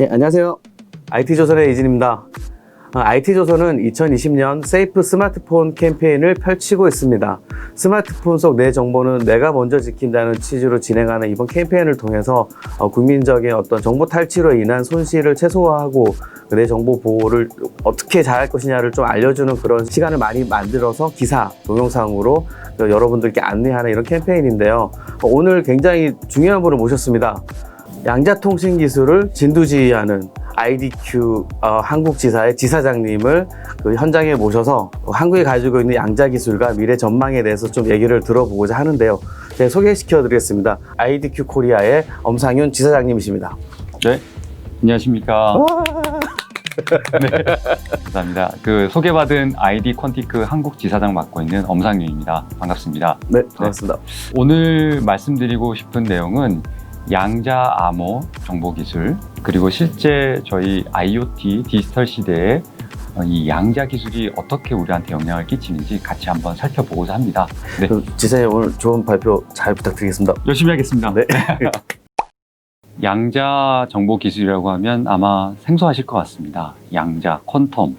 네, 안녕하세요. IT조선의 이진입니다. IT조선은 2020년 세이프 스마트폰 캠페인을 펼치고 있습니다. 스마트폰 속 내 정보는 내가 먼저 지킨다는 취지로 진행하는 이번 캠페인을 통해서 어, 국민적인 어떤 정보 탈취로 인한 손실을 최소화하고 내 정보 보호를 어떻게 잘할 것이냐를 좀 알려주는 그런 시간을 많이 만들어서 기사, 동영상으로 여러분들께 안내하는 이런 캠페인인데요. 어, 오늘 굉장히 중요한 분을 모셨습니다. 양자통신 기술을 진두지휘하는 IDQ 어, 한국지사의 지사장님을 그 현장에 모셔서 한국이 가지고 있는 양자 기술과 미래 전망에 대해서 좀 얘기를 들어보고자 하는데요. 네, 소개시켜 드리겠습니다. IDQ 코리아의 엄상윤 지사장님이십니다. 네, 안녕하십니까. 네, 감사합니다. 그 소개받은 아이디 퀀티크 한국 지사장 맡고 있는 엄상윤입니다. 반갑습니다. 네, 반갑습니다. 오늘 말씀드리고 싶은 내용은 양자 암호 정보 기술 그리고 실제 저희 IoT 디지털 시대에 어, 이 양자 기술이 어떻게 우리한테 영향을 끼치는지 같이 한번 살펴보고자 합니다. 네, 그 지사님 오늘 좋은 발표 잘 부탁드리겠습니다. 열심히 하겠습니다. 네. 양자 정보 기술이라고 하면 아마 생소하실 것 같습니다. 양자, 퀀텀.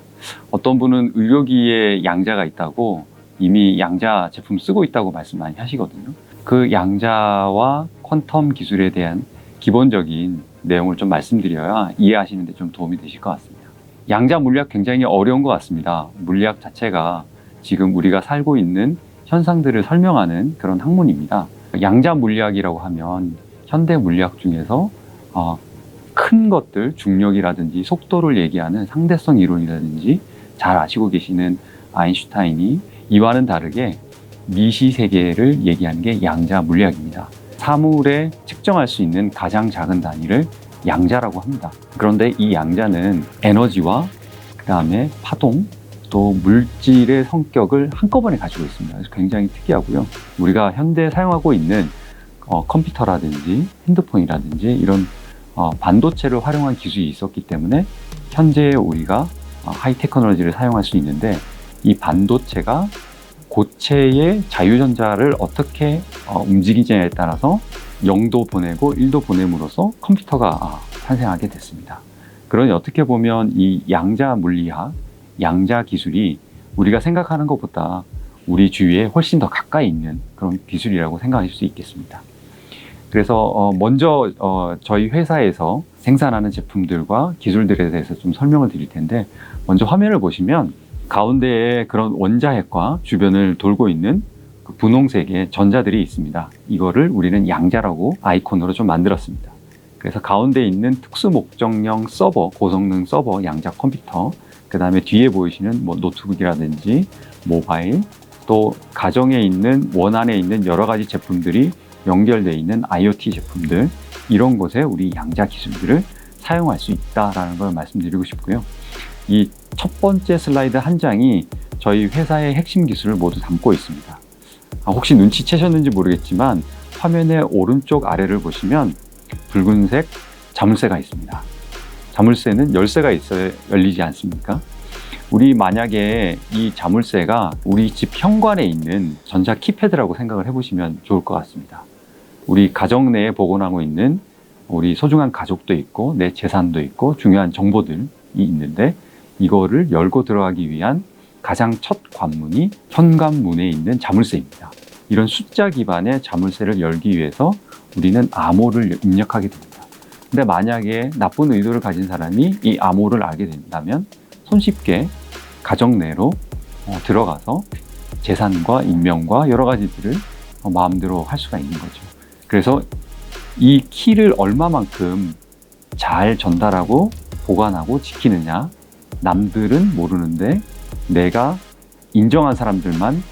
어떤 분은 의료기에 양자가 있다고 이미 양자 제품 쓰고 있다고 말씀 많이 하시거든요. 그 양자와 퀀텀 기술에 대한 기본적인 내용을 좀 말씀드려야 이해하시는데 좀 도움이 되실 것 같습니다. 양자 물리학 굉장히 어려운 것 같습니다. 물리학 자체가 지금 우리가 살고 있는 현상들을 설명하는 그런 학문입니다. 양자 물리학이라고 하면 현대 물리학 중에서 어, 큰 것들, 중력이라든지 속도를 얘기하는 상대성 이론이라든지 잘 아시고 계시는 아인슈타인이 이와는 다르게 미시 세계를 얘기하는 게 양자 물리학입니다. 사물에 측정할 수 있는 가장 작은 단위를 양자라고 합니다. 그런데 이 양자는 에너지와 그 다음에 파동 또 물질의 성격을 한꺼번에 가지고 있습니다. 굉장히 특이하고요. 우리가 현대 사용하고 있는 어, 컴퓨터라든지 핸드폰이라든지 이런 어, 반도체를 활용한 기술이 있었기 때문에 현재 우리가 어, 하이 테크놀로지를 사용할 수 있는데 이 반도체가 고체의 자유전자를 어떻게 어, 움직이냐에 따라서 0도 보내고 1도 보냄으로써 컴퓨터가 아, 탄생하게 됐습니다. 그러니 어떻게 보면 이 양자 물리학, 양자 기술이 우리가 생각하는 것보다 우리 주위에 훨씬 더 가까이 있는 그런 기술이라고 생각할 수 있겠습니다. 그래서 어, 먼저 어, 저희 회사에서 생산하는 제품들과 기술들에 대해서 좀 설명을 드릴 텐데 먼저 화면을 보시면 가운데에 그런 원자핵과 주변을 돌고 있는 그 분홍색의 전자들이 있습니다. 이거를 우리는 양자라고 아이콘으로 좀 만들었습니다. 그래서 가운데 있는 특수 목적용 서버, 고성능 서버, 양자 컴퓨터, 그 다음에 뒤에 보이시는 뭐 노트북이라든지 모바일, 또 가정에 있는 원 안에 있는 여러 가지 제품들이 연결되어 있는 IoT 제품들 이런 곳에 우리 양자 기술들을 사용할 수 있다라는 걸 말씀드리고 싶고요. 이 첫 번째 슬라이드 한 장이 저희 회사의 핵심 기술을 모두 담고 있습니다. 아, 혹시 눈치채셨는지 모르겠지만 화면의 오른쪽 아래를 보시면 붉은색 자물쇠가 있습니다. 자물쇠는 열쇠가 있어야 열리지 않습니까? 우리 만약에 이 자물쇠가 우리 집 현관에 있는 전자 키패드라고 생각을 해보시면 좋을 것 같습니다. 우리 가정 내에 보관하고 있는 우리 소중한 가족도 있고 내 재산도 있고 중요한 정보들이 있는데 이거를 열고 들어가기 위한 가장 첫 관문이 현관문에 있는 자물쇠입니다. 이런 숫자 기반의 자물쇠를 열기 위해서 우리는 암호를 입력하게 됩니다. 근데 만약에 나쁜 의도를 가진 사람이 이 암호를 알게 된다면 손쉽게 가정 내로 어, 들어가서 재산과 인명과 여러 가지들을 어, 마음대로 할 수가 있는 거죠. 그래서 이 키를 얼마만큼 잘 전달하고 보관하고 지키느냐 남들은 모르는데 내가 인정한 사람들만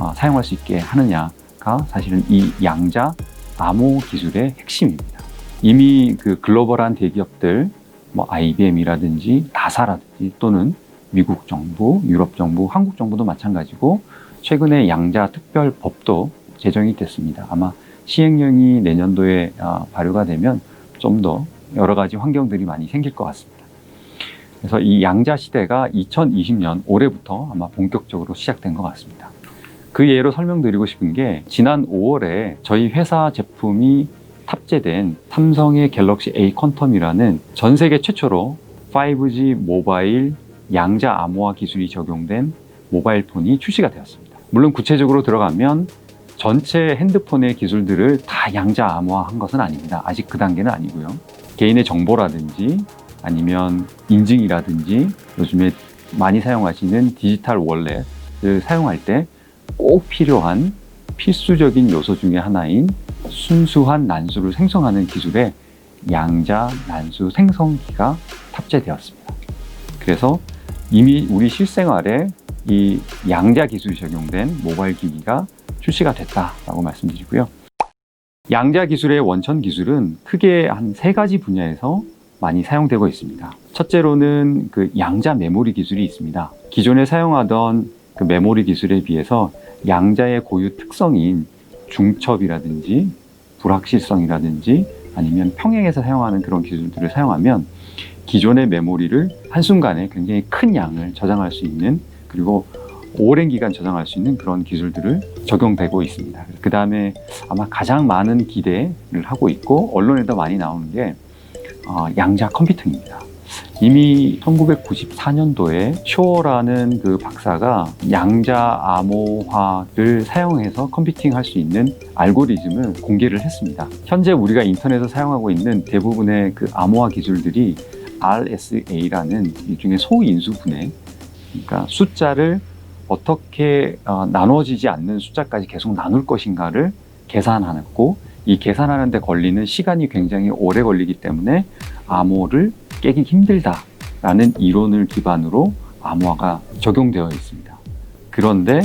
어, 사용할 수 있게 하느냐가 사실은 이 양자 암호 기술의 핵심입니다. 이미 그 글로벌한 대기업들, 뭐 IBM이라든지 나사라든지 또는 미국 정부, 유럽 정부, 한국 정부도 마찬가지고 최근에 양자 특별 법도 제정이 됐습니다. 아마 시행령이 내년도에 어, 발효가 되면 좀 더 여러 가지 환경들이 많이 생길 것 같습니다. 그래서 이 양자 시대가 2020년 올해부터 아마 본격적으로 시작된 것 같습니다. 그 예로 설명드리고 싶은 게 지난 5월에 저희 회사 제품이 탑재된 삼성의 갤럭시 A 퀀텀이라는 전 세계 최초로 5G 모바일 양자 암호화 기술이 적용된 모바일 폰이 출시가 되었습니다. 물론 구체적으로 들어가면 전체 핸드폰의 기술들을 다 양자 암호화한 것은 아닙니다. 아직 그 단계는 아니고요. 개인의 정보라든지 아니면 인증이라든지 요즘에 많이 사용하시는 디지털 월렛을 사용할 때 꼭 필요한 필수적인 요소 중에 하나인 순수한 난수를 생성하는 기술에 양자 난수 생성기가 탑재되었습니다. 그래서 이미 우리 실생활에 이 양자 기술이 적용된 모바일 기기가 출시가 됐다라고 말씀드리고요. 양자 기술의 원천 기술은 크게 한 세 가지 분야에서 많이 사용되고 있습니다. 첫째로는 그 양자 메모리 기술이 있습니다. 기존에 사용하던 그 메모리 기술에 비해서 양자의 고유 특성인 중첩이라든지 불확실성이라든지 아니면 평행해서 사용하는 그런 기술들을 사용하면 기존의 메모리를 한순간에 굉장히 큰 양을 저장할 수 있는 그리고 오랜 기간 저장할 수 있는 그런 기술들을 적용되고 있습니다. 그 다음에 아마 가장 많은 기대를 하고 있고 언론에도 많이 나오는 게 어, 양자 컴퓨팅입니다. 이미 1994년도에 쇼어라는 그 박사가 양자 암호화를 사용해서 컴퓨팅 할 수 있는 알고리즘을 공개를 했습니다. 현재 우리가 인터넷에서 사용하고 있는 대부분의 그 암호화 기술들이 RSA라는 일종의 소인수 분해, 그러니까 숫자를 어떻게 어, 나눠지지 않는 숫자까지 계속 나눌 것인가를 계산하고 이 계산하는데 걸리는 시간이 굉장히 오래 걸리기 때문에 암호를 깨기 힘들다라는 이론을 기반으로 암호화가 적용되어 있습니다. 그런데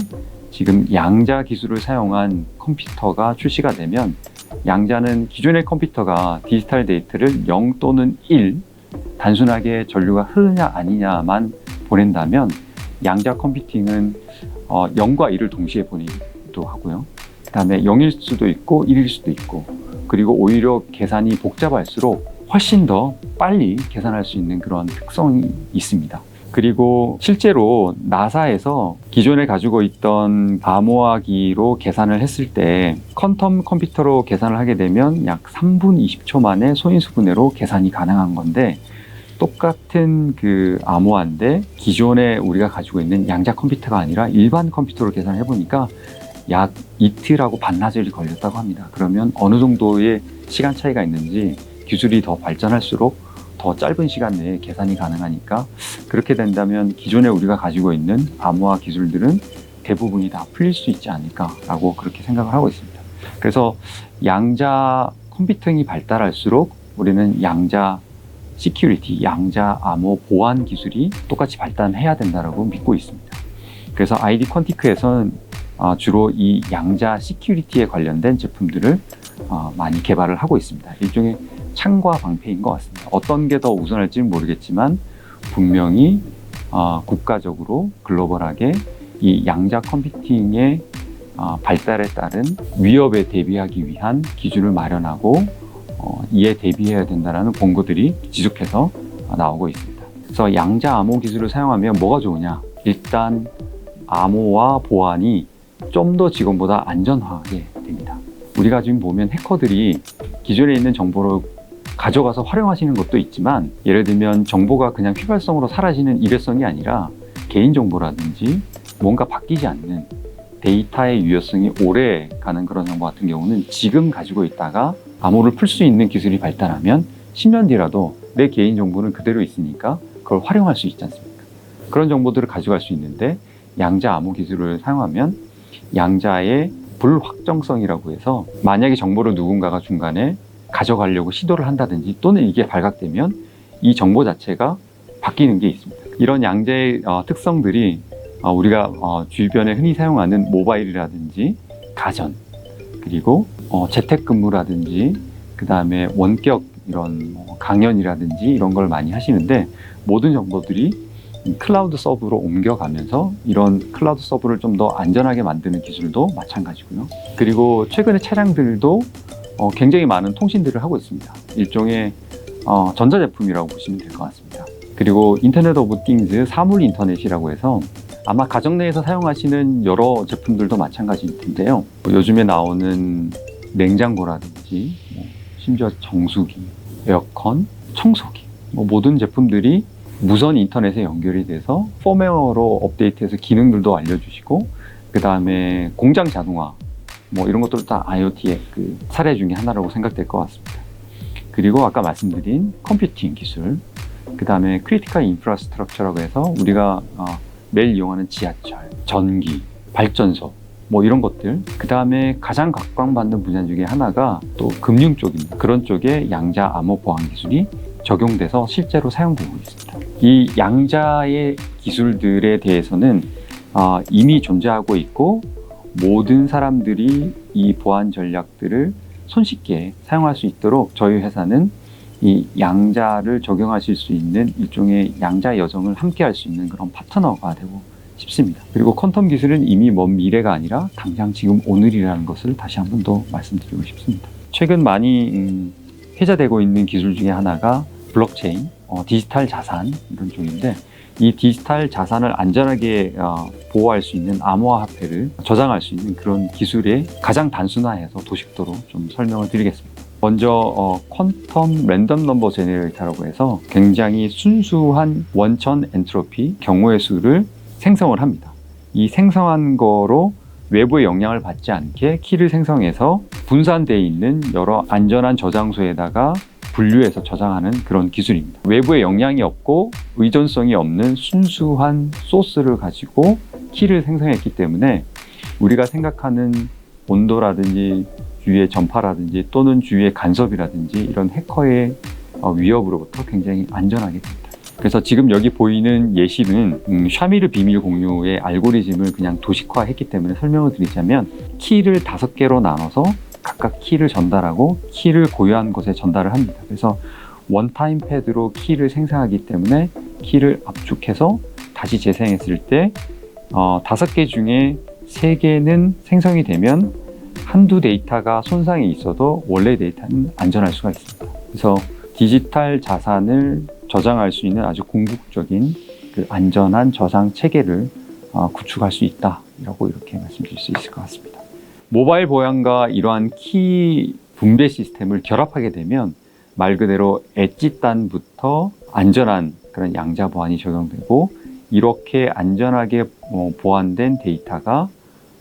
지금 양자 기술을 사용한 컴퓨터가 출시가 되면 양자는 기존의 컴퓨터가 디지털 데이터를 0 또는 1 단순하게 전류가 흐르냐 아니냐만 보낸다면 양자 컴퓨팅은 어, 0과 1을 동시에 보내기도 하고요. 그 다음에 0일 수도 있고 1일 수도 있고 그리고 오히려 계산이 복잡할수록 훨씬 더 빨리 계산할 수 있는 그런 특성이 있습니다. 그리고 실제로 나사에서 기존에 가지고 있던 암호화기로 계산을 했을 때 퀀텀 컴퓨터로 계산을 하게 되면 약 3분 20초 만에 소인수 분해로 계산이 가능한 건데 똑같은 그 암호화인데 기존에 우리가 가지고 있는 양자 컴퓨터가 아니라 일반 컴퓨터로 계산해 보니까 약 이틀하고 반나절이 걸렸다고 합니다. 그러면 어느 정도의 시간 차이가 있는지 기술이 더 발전할수록 더 짧은 시간 내에 계산이 가능하니까 그렇게 된다면 기존에 우리가 가지고 있는 암호화 기술들은 대부분이 다 풀릴 수 있지 않을까라고 그렇게 생각을 하고 있습니다. 그래서 양자 컴퓨팅이 발달할수록 우리는 양자 시큐리티, 양자 암호 보안 기술이 똑같이 발달해야 된다라고 믿고 있습니다. 그래서 아이디 퀀티크에서는 어, 주로 이 양자 시큐리티에 관련된 제품들을 어, 많이 개발을 하고 있습니다. 일종의 창과 방패인 것 같습니다. 어떤 게 더 우선할지는 모르겠지만 분명히 어, 국가적으로 글로벌하게 이 양자 컴퓨팅의 어, 발달에 따른 위협에 대비하기 위한 기준을 마련하고 어, 이에 대비해야 된다는 공고들이 지속해서 어, 나오고 있습니다. 그래서 양자 암호 기술을 사용하면 뭐가 좋으냐? 일단 암호와 보안이 좀 더 지금보다 안전하게 됩니다. 우리가 지금 보면 해커들이 기존에 있는 정보를 가져가서 활용하시는 것도 있지만 예를 들면 정보가 그냥 휘발성으로 사라지는 일회성이 아니라 개인정보라든지 뭔가 바뀌지 않는 데이터의 유효성이 오래 가는 그런 정보 같은 경우는 지금 가지고 있다가 암호를 풀 수 있는 기술이 발달하면 10년 뒤라도 내 개인정보는 그대로 있으니까 그걸 활용할 수 있지 않습니까? 그런 정보들을 가져갈 수 있는데 양자 암호 기술을 사용하면 양자의 불확정성이라고 해서 만약에 정보를 누군가가 중간에 가져가려고 시도를 한다든지 또는 이게 발각되면 이 정보 자체가 바뀌는 게 있습니다. 이런 양자의 어, 특성들이 어, 우리가 어, 주변에 흔히 사용하는 모바일이라든지 가전 그리고 어, 재택근무라든지 그 다음에 원격 이런 뭐 강연이라든지 이런 걸 많이 하시는데 모든 정보들이 이 클라우드 서브로 옮겨가면서 이런 클라우드 서브를 좀 더 안전하게 만드는 기술도 마찬가지고요. 그리고 최근에 차량들도 어, 굉장히 많은 통신들을 하고 있습니다. 일종의 어, 전자제품이라고 보시면 될 것 같습니다. 그리고 인터넷 오브 띵즈 사물 인터넷이라고 해서 아마 가정 내에서 사용하시는 여러 제품들도 마찬가지일 텐데요. 뭐 요즘에 나오는 냉장고라든지 뭐 심지어 정수기, 에어컨, 청소기 뭐 모든 제품들이 무선 인터넷에 연결이 돼서 펌웨어로 업데이트해서 기능들도 알려주시고 그 다음에 공장 자동화 뭐 이런 것들도 다 IoT의 그 사례 중에 하나라고 생각될 것 같습니다. 그리고 아까 말씀드린 컴퓨팅 기술, 그 다음에 크리티컬 인프라스트럭처라고 해서 우리가 어, 매일 이용하는 지하철, 전기, 발전소 뭐 이런 것들. 그 다음에 가장 각광받는 분야 중에 하나가 또 금융 쪽입니다. 그런 쪽에 양자 암호 보안 기술이 적용돼서 실제로 사용되고 있습니다. 이 양자의 기술들에 대해서는 어, 이미 존재하고 있고 모든 사람들이 이 보안 전략들을 손쉽게 사용할 수 있도록 저희 회사는 이 양자를 적용하실 수 있는 일종의 양자 여정을 함께 할 수 있는 그런 파트너가 되고 싶습니다. 그리고 퀀텀 기술은 이미 먼 미래가 아니라 당장 지금 오늘이라는 것을 다시 한 번 더 말씀드리고 싶습니다. 최근 많이 음, 회자되고 있는 기술 중에 하나가 블록체인, 어, 디지털 자산 이런 쪽인데 이 디지털 자산을 안전하게 어, 보호할 수 있는 암호화폐를 저장할 수 있는 그런 기술의 가장 단순화해서 도식도로 좀 설명을 드리겠습니다. 먼저 어, 퀀텀 랜덤 넘버 제네레이터라고 해서 굉장히 순수한 원천 엔트로피 경우의 수를 생성을 합니다. 이 생성한 거로 외부의 영향을 받지 않게 키를 생성해서 분산되어 있는 여러 안전한 저장소에다가 분류해서 저장하는 그런 기술입니다. 외부에 영향이 없고 의존성이 없는 순수한 소스를 가지고 키를 생성했기 때문에 우리가 생각하는 온도라든지 주위의 전파라든지 또는 주위의 간섭이라든지 이런 해커의 어, 위협으로부터 굉장히 안전하게 됩니다. 그래서 지금 여기 보이는 예시는 음, 샤미르 비밀 공유의 알고리즘을 그냥 도식화했기 때문에 설명을 드리자면 키를 다섯 개로 나눠서 각각 키를 전달하고 키를 고유한 곳에 전달을 합니다. 그래서 원타임 패드로 키를 생성하기 때문에 키를 압축해서 다시 재생했을 때 어, 다섯 개 중에 세 개는 생성이 되면 한두 데이터가 손상이 있어도 원래 데이터는 안전할 수가 있습니다. 그래서 디지털 자산을 저장할 수 있는 아주 궁극적인 그 안전한 저장 체계를 어, 구축할 수 있다라고 이렇게 말씀드릴 수 있을 것 같습니다. 모바일 보안과 이러한 키 분배 시스템을 결합하게 되면 말 그대로 엣지단부터 안전한 그런 양자 보안이 적용되고 이렇게 안전하게 어, 보안된 데이터가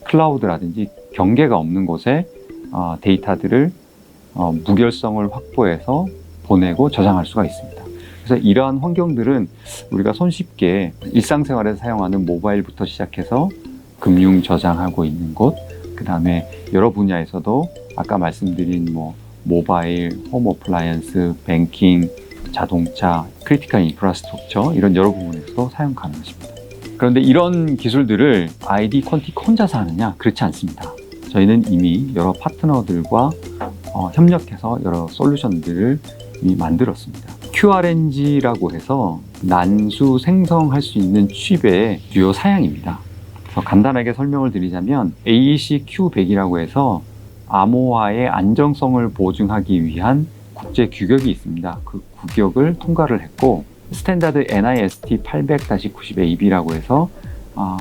클라우드라든지 경계가 없는 곳에 어, 데이터들을 어, 무결성을 확보해서 보내고 저장할 수가 있습니다. 그래서 이러한 환경들은 우리가 손쉽게 일상생활에서 사용하는 모바일부터 시작해서 금융 저장하고 있는 곳, 그 다음에 여러 분야에서도 아까 말씀드린 뭐 모바일, 홈 어플라이언스, 뱅킹, 자동차, 크리티컬 인프라스트럭처 이런 여러 부분에서도 사용 가능하십니다. 그런데 이런 기술들을 아이디 퀀틱 혼자서 하느냐? 그렇지 않습니다. 저희는 이미 여러 파트너들과 어, 협력해서 여러 솔루션들을 이미 만들었습니다. QRNG라고 해서 난수 생성할 수 있는 칩의 주요 사양입니다. 간단하게 설명을 드리자면 AEC Q100이라고 해서 암호화의 안정성을 보증하기 위한 국제 규격이 있습니다. 그 규격을 통과를 했고 스탠다드 NIST 800-90AB라고 해서 아,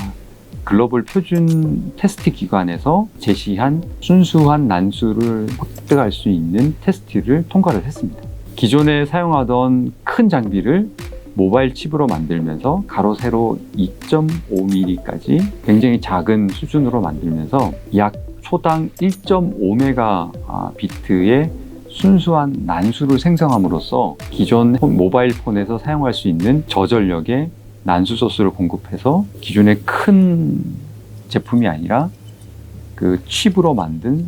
글로벌 표준 테스트 기관에서 제시한 순수한 난수를 획득할 수 있는 테스트를 통과를 했습니다. 기존에 사용하던 큰 장비를 모바일 칩으로 만들면서 가로 세로 2.5mm까지 굉장히 작은 수준으로 만들면서 약 초당 1.5메가 비트의 순수한 난수를 생성함으로써 기존 모바일 폰에서 사용할 수 있는 저전력의 난수 소스를 공급해서 기존의 큰 제품이 아니라 그 칩으로 만든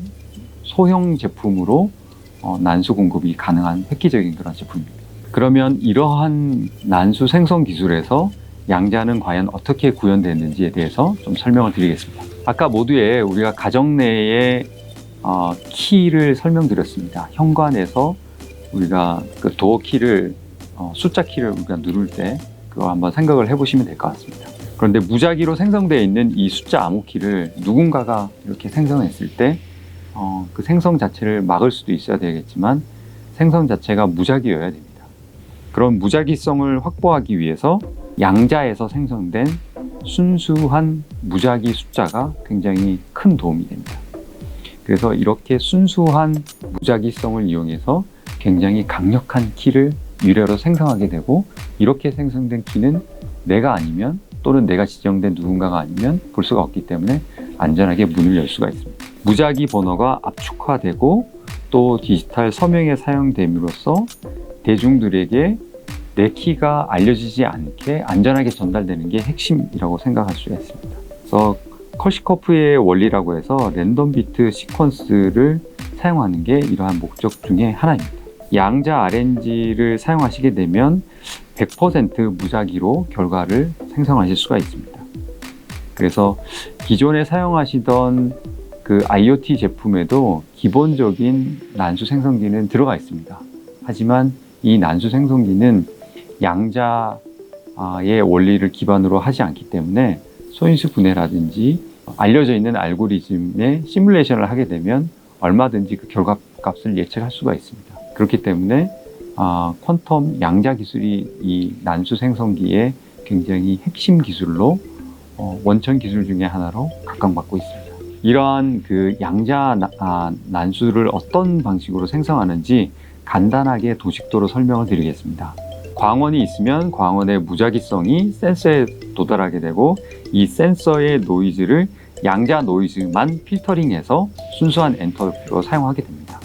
소형 제품으로 어, 난수 공급이 가능한 획기적인 그런 제품입니다. 그러면 이러한 난수 생성 기술에서 양자는 과연 어떻게 구현됐는지에 대해서 좀 설명을 드리겠습니다. 아까 모두에 우리가 가정 내에 어, 키를 설명드렸습니다. 현관에서 우리가 그 도어 키를 어, 숫자 키를 우리가 누를 때 그거 한번 생각을 해보시면 될 것 같습니다. 그런데 무작위로 생성되어 있는 이 숫자 암호 키를 누군가가 이렇게 생성했을 때 어, 그 생성 자체를 막을 수도 있어야 되겠지만 생성 자체가 무작위여야 됩니다. 그런 무작위성을 확보하기 위해서 양자에서 생성된 순수한 무작위 숫자가 굉장히 큰 도움이 됩니다. 그래서 이렇게 순수한 무작위성을 이용해서 굉장히 강력한 키를 유래로 생성하게 되고 이렇게 생성된 키는 내가 아니면 또는 내가 지정된 누군가가 아니면 볼 수가 없기 때문에 안전하게 문을 열 수가 있습니다. 무작위 번호가 압축화되고 또 디지털 서명에 사용됨으로써 대중들에게 내 키가 알려지지 않게 안전하게 전달되는 게 핵심이라고 생각할 수가 있습니다. 그래서 컬시커프의 원리라고 해서 랜덤 비트 시퀀스를 사용하는 게 이러한 목적 중에 하나입니다. 양자 RNG를 사용하시게 되면 100% 무작위로 결과를 생성하실 수가 있습니다. 그래서 기존에 사용하시던 그 IoT 제품에도 기본적인 난수 생성기는 들어가 있습니다. 하지만 이 난수 생성기는 양자의 원리를 기반으로 하지 않기 때문에 소인수 분해라든지 알려져 있는 알고리즘의 시뮬레이션을 하게 되면 얼마든지 그 결과 값을 예측할 수가 있습니다. 그렇기 때문에 아, 퀀텀 양자 기술이 이 난수 생성기의 굉장히 핵심 기술로 어, 원천 기술 중에 하나로 각광받고 있습니다. 이러한 그 양자 나- 아, 난수를 어떤 방식으로 생성하는지 간단하게 도식도로 설명을 드리겠습니다. 광원이 있으면 광원의 무작위성이 센서에 도달하게 되고 이 센서의 노이즈를 양자 노이즈만 필터링해서 순수한 엔터로피로 사용하게 됩니다.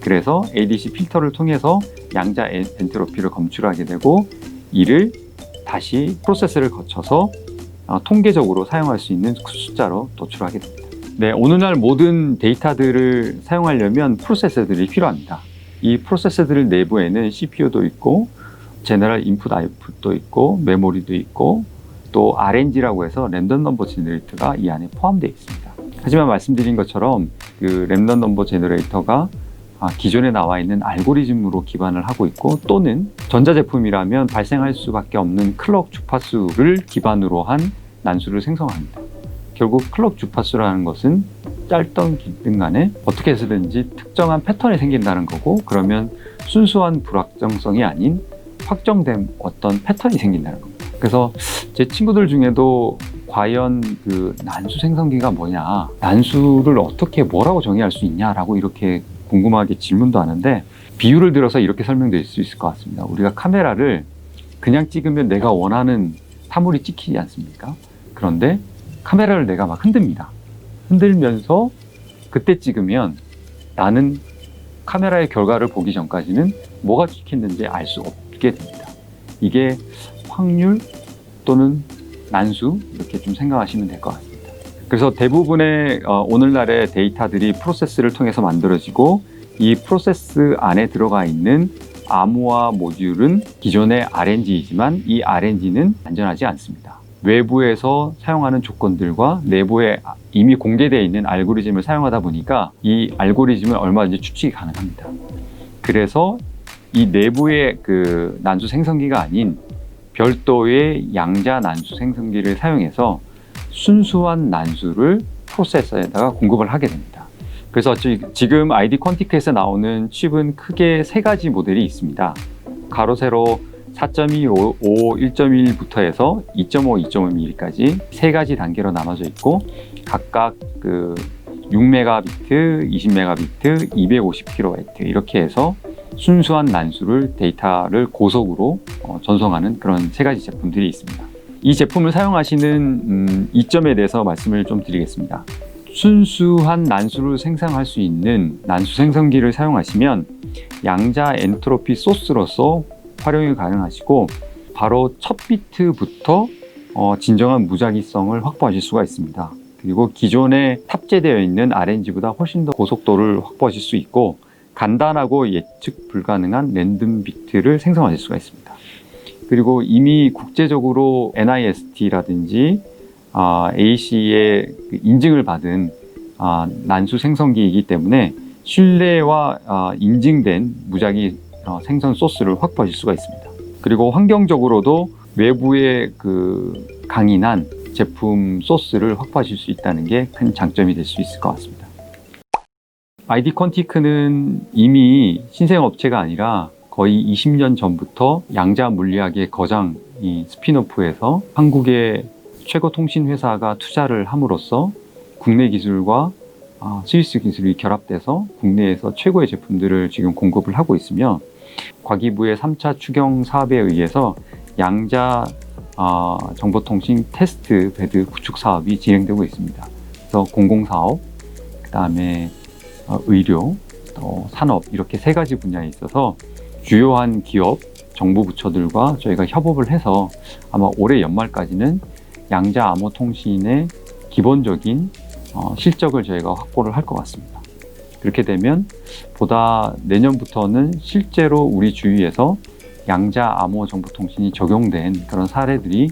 그래서 ADC 필터를 통해서 양자 엔- 엔트로피를 검출하게 되고 이를 다시 프로세스를 거쳐서 어, 통계적으로 사용할 수 있는 숫자로 도출하게 됩니다. 네, 오늘날 모든 데이터들을 사용하려면 프로세서들이 필요합니다. 이 프로세서들 내부에는 CPU도 있고 제너럴 인풋 아웃풋도 있고 메모리도 있고 또 RNG라고 해서 랜덤 넘버 제너레이터가 이 안에 포함되어 있습니다. 하지만 말씀드린 것처럼 그 랜덤 넘버 제너레이터가 아, 기존에 나와 있는 알고리즘으로 기반을 하고 있고 또는 전자제품이라면 발생할 수밖에 없는 클럭 주파수를 기반으로 한 난수를 생성합니다. 결국 클럭 주파수라는 것은 짧던 길든 간에 어떻게 해서든지 특정한 패턴이 생긴다는 거고 그러면 순수한 불확정성이 아닌 확정된 어떤 패턴이 생긴다는 겁니다. 그래서 제 친구들 중에도 과연 그 난수 생성기가 뭐냐, 난수를 어떻게 뭐라고 정의할 수 있냐라고 이렇게 궁금하게 질문도 하는데 비유를 들어서 이렇게 설명드릴 수 있을 것 같습니다. 우리가 카메라를 그냥 찍으면 내가 원하는 사물이 찍히지 않습니까? 그런데 카메라를 내가 막 흔듭니다. 흔들면서 그때 찍으면 나는 카메라의 결과를 보기 전까지는 뭐가 찍혔는지 알 수 없게 됩니다. 이게 확률 또는 난수 이렇게 좀 생각하시면 될 것 같습니다. 그래서 대부분의 어, 오늘날의 데이터들이 프로세스를 통해서 만들어지고 이 프로세스 안에 들어가 있는 암호화 모듈은 기존의 RNG이지만 이 RNG는 안전하지 않습니다. 외부에서 사용하는 조건들과 내부에 이미 공개되어 있는 알고리즘을 사용하다 보니까 이 알고리즘은 얼마든지 추측이 가능합니다. 그래서 이 내부의 그 난수 생성기가 아닌 별도의 양자 난수 생성기를 사용해서 순수한 난수를 프로세서에다가 공급을 하게 됩니다. 그래서 지- 지금 아이디 퀀티크에서 나오는 칩은 크게 세 가지 모델이 있습니다. 가로 세로 4.25, 1.1부터 해서 2.5, 2.5mm까지 세 가지 단계로 나눠져 있고 각각 그 6메가비트, 20메가비트, 250kHz 이렇게 해서 순수한 난수를 데이터를 고속으로 어, 전송하는 그런 세 가지 제품들이 있습니다. 이 제품을 사용하시는 음, 이점에 대해서 말씀을 좀 드리겠습니다. 순수한 난수를 생성할 수 있는 난수 생성기를 사용하시면 양자 엔트로피 소스로서 활용이 가능하시고 바로 첫 비트부터 어, 진정한 무작위성을 확보하실 수가 있습니다. 그리고 기존에 탑재되어 있는 RNG보다 훨씬 더 고속도를 확보하실 수 있고 간단하고 예측 불가능한 랜덤 비트를 생성하실 수가 있습니다. 그리고 이미 국제적으로 NIST라든지 아, AC의 그 인증을 받은 아, 난수 생성기이기 때문에 신뢰와 아, 인증된 무작위 어, 생선 소스를 확보하실 수가 있습니다. 그리고 환경적으로도 외부의 그 강인한 제품 소스를 확보하실 수 있다는 게 큰 장점이 될 수 있을 것 같습니다. 아이디 컨티크는 이미 신생 업체가 아니라 거의 20년 전부터 양자 물리학의 거장 이 스피노프에서 한국의 최고 통신 회사가 투자를 함으로써 국내 기술과 아, 스위스 기술이 결합돼서 국내에서 최고의 제품들을 지금 공급을 하고 있으며 과기부의 3차 추경 사업에 의해서 양자 아, 정보통신 테스트 베드 구축 사업이 진행되고 있습니다. 그래서 공공사업, 그 다음에 어, 의료, 또 산업 이렇게 세 가지 분야에 있어서 주요한 기업, 정부 부처들과 저희가 협업을 해서 아마 올해 연말까지는 양자 암호 통신의 기본적인 어, 실적을 저희가 확보를 할 것 같습니다. 그렇게 되면 보다 내년부터는 실제로 우리 주위에서 양자 암호 정보 통신이 적용된 그런 사례들이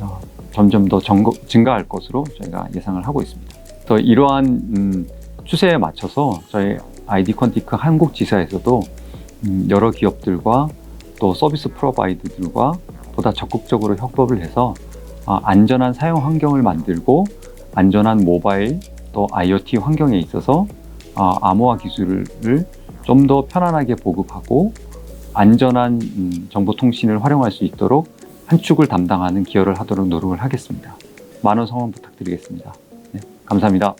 어, 점점 더 증가할 것으로 저희가 예상을 하고 있습니다. 그래서 이러한 음, 추세에 맞춰서 저희 아이디 컨티크 한국 지사에서도 음, 여러 기업들과 또 서비스 프로바이더들과 보다 적극적으로 협업을 해서 아, 안전한 사용 환경을 만들고 안전한 모바일 또 IoT 환경에 있어서 아, 암호화 기술을 좀 더 편안하게 보급하고 안전한 음, 정보 통신을 활용할 수 있도록 한 축을 담당하는 기여를 하도록 노력을 하겠습니다. 많은 성원 부탁드리겠습니다. 네, 감사합니다.